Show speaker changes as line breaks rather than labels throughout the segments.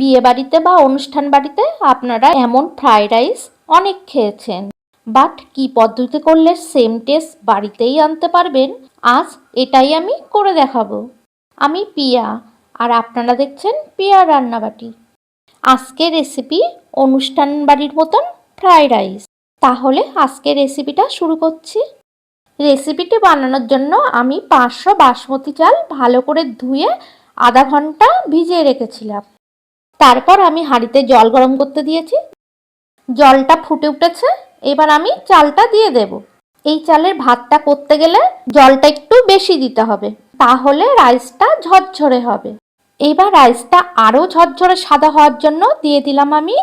বিয়ে বাড়িতে বা অনুষ্ঠান বাড়িতে আপনারা এমন ফ্রাইড রাইস অনেক খেয়েছেন। বাট কি পদ্ধতি করলে সেম টেস্ট বাড়িতেই আনতে পারবেন? আজ এটাই আমি করে দেখাবো। আমি পিয়া, আর আপনারা দেখছেন পিয়া রান্নাবাটি। আজকের রেসিপি অনুষ্ঠান বাড়ির মতন ফ্রাইড রাইস। তাহলে আজকের রেসিপিটা শুরু করছি। রেসিপিটি বানানোর জন্য আমি পাঁচশো বাসমতি চাল ভালো করে ধুয়ে আধা ঘণ্টা ভিজিয়ে রেখেছিলাম। তারপর আমি হাঁড়িতে জল গরম করতে দিয়েছি। জলটা ফুটে উঠেছে, এবার আমি চালটা দিয়ে দেব। এই চালের ভাতটা করতে গেলে জলটা একটু বেশি দিতে হবে, তাহলে রাইসটা ঝরঝরে হবে। এবার রাইসটা আরও ঝরঝরে সাদা হওয়ার জন্য দিয়ে দিলাম আমি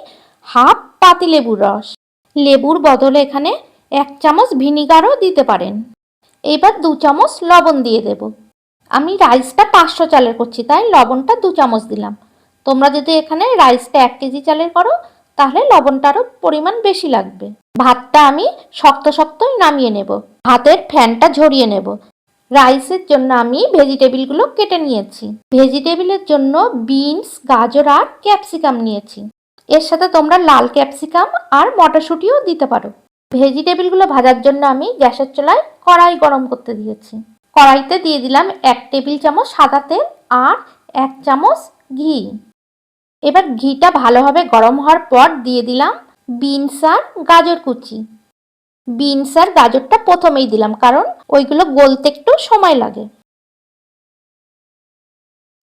হাফ পাতি লেবুর রস। লেবুর বদলে এখানে এক চামচ ভিনিগারও দিতে পারেন। এবার দু চামচ লবণ দিয়ে দেব। আমি রাইসটা পাঁচশো চালের করছি, তাই লবণটা দু চামচ দিলাম। তোমরা যদি এখানে রাইসটা এক কেজি চালের করো, তাহলে লবণটারও পরিমাণ বেশি লাগবে। ভাতটা আমি শক্ত শক্তই নামিয়ে নেব। ভাতের ফ্যানটা ঝরিয়ে নেব। রাইসের জন্য আমি ভেজিটেবিলগুলো কেটে নিয়েছি। ভেজিটেবিলের জন্য বিনস গাজর আর ক্যাপসিকাম নিয়েছি। এর সাথে তোমরা লাল ক্যাপসিকাম আর মটরশুঁটিও দিতে পারো। ভেজিটেবিলগুলো ভাজার জন্য আমি গ্যাসের চুলায় কড়াই গরম করতে দিয়েছি। কড়াইতে দিয়ে দিলাম এক টেবিল চামচ সাদা তেল আর এক চামচ ঘি। এবার ঘিটা ভালোভাবে গরম হওয়ার পর দিয়ে দিলাম বিনস আর গাজর কুচি। বিনস আর গাজরটা প্রথমেই দিলাম, কারণ ওইগুলো গলতে একটু সময় লাগে।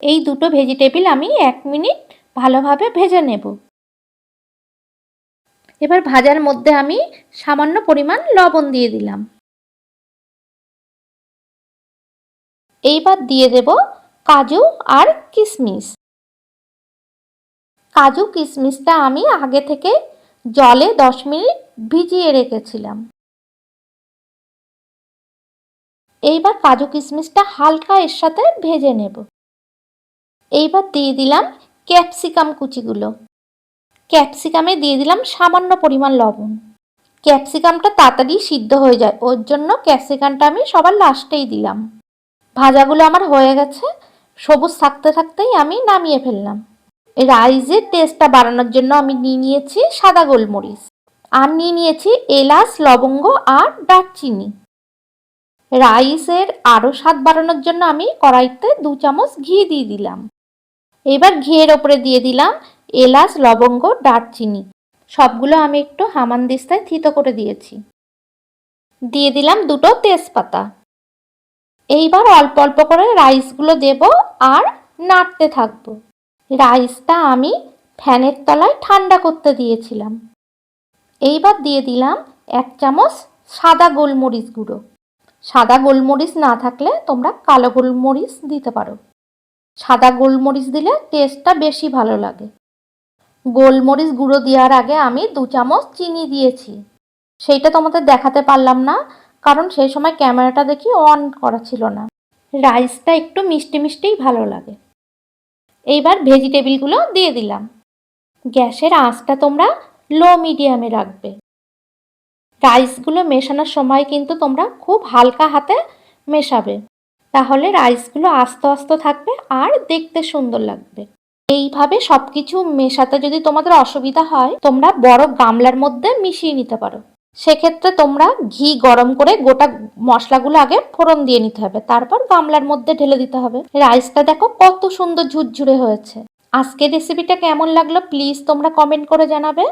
এই দুটো ভেজিটেবিল আমি এক মিনিট ভালোভাবে ভেজে নেব। এবার ভাজার মধ্যে আমি সামান্য পরিমাণ লবণ দিয়ে দিলাম। এইবার দিয়ে দেব কাজু আর কিশমিশ। কাজু কিশমিশটা আমি আগে থেকে জলে দশ মিনিট ভিজিয়ে রেখেছিলাম। এইবার কাজু কিশমিশটা হালকা এর সাথে ভেজে নেব। এইবার দিয়ে দিলাম ক্যাপসিকাম কুচিগুলো। ক্যাপসিকামে দিয়ে দিলাম সামান্য পরিমাণ লবণ। ক্যাপসিকামটা তাড়াতাড়ি সিদ্ধ হয়ে যায়, ওর জন্য ক্যাপসিকামটা আমি সবার লাস্টেই দিলাম। ভাজাগুলো আমার হয়ে গেছে, সবুজ থাকতে থাকতেই আমি নামিয়ে ফেললাম। রাইসের টেস্টটা বাড়ানোর জন্য আমি নিয়ে নিয়েছি সাদা গোলমরিচ। আর নিয়ে নিয়েছি এলাচ, লবঙ্গ আর দারচিনি। রাইসের আরও স্বাদ বাড়ানোর জন্য আমি কড়াইতে দু চামচ ঘি দিয়ে দিলাম। এবার ঘিয়ের ওপরে দিয়ে দিলাম এলাচ, লবঙ্গ, দারচিনি। সবগুলো আমি একটু হামানদিস্তায় থিতো করে দিয়েছি। দিয়ে দিলাম দুটো তেজপাতা। এইবার অল্প অল্প করে রাইসগুলো দেব আর নাড়তে থাকব। রাইসটা আমি ফ্যানের তলায় ঠান্ডা করতে দিয়েছিলাম। এইবার দিয়ে দিলাম এক চামচ সাদা গোলমরিচ গুঁড়ো। সাদা গোলমরিচ না থাকলে তোমরা কালো গোলমরিচ দিতে পারো। সাদা গোলমরিচ দিলে টেস্টটা বেশি ভালো লাগে। গোলমরিচ গুঁড়ো দেওয়ার আগে আমি দু চামচ চিনি দিয়েছি। সেইটা তোমাদের দেখাতে পারলাম না, কারণ সেই সময় ক্যামেরাটা দেখি অন করা ছিল না। রাইসটা একটু মিষ্টি মিষ্টিই ভালো লাগে। এইবার ভেজিটেবিলগুলো দিয়ে দিলাম। গ্যাসের আঁচটা তোমরা লো মিডিয়ামে রাখবে। রাইসগুলো মেশানোর সময় কিন্তু তোমরা খুব হালকা হাতে মেশাবে। তাহলে রাইসগুলো আস্তে আস্তে থাকবে আর দেখতে সুন্দর লাগবে। এইভাবে সব কিছু মেশাতে যদি তোমাদের অসুবিধা হয়, তোমরা বড় গামলার মধ্যে মিশিয়ে নিতে পারো। সেক্ষেত্রে তোমরা ঘি গরম করে গোটা মশলাগুলো আগে ফোড়ন দিয়ে নিতে হবে। তারপর গামলার মধ্যে ঢেলে দিতে হবে। রাইসটা দেখো কত সুন্দর ঝুরঝুরে হয়েছে। আজকের রেসিপিটা কেমন লাগল প্লিজ তোমরা কমেন্ট করে জানাবে।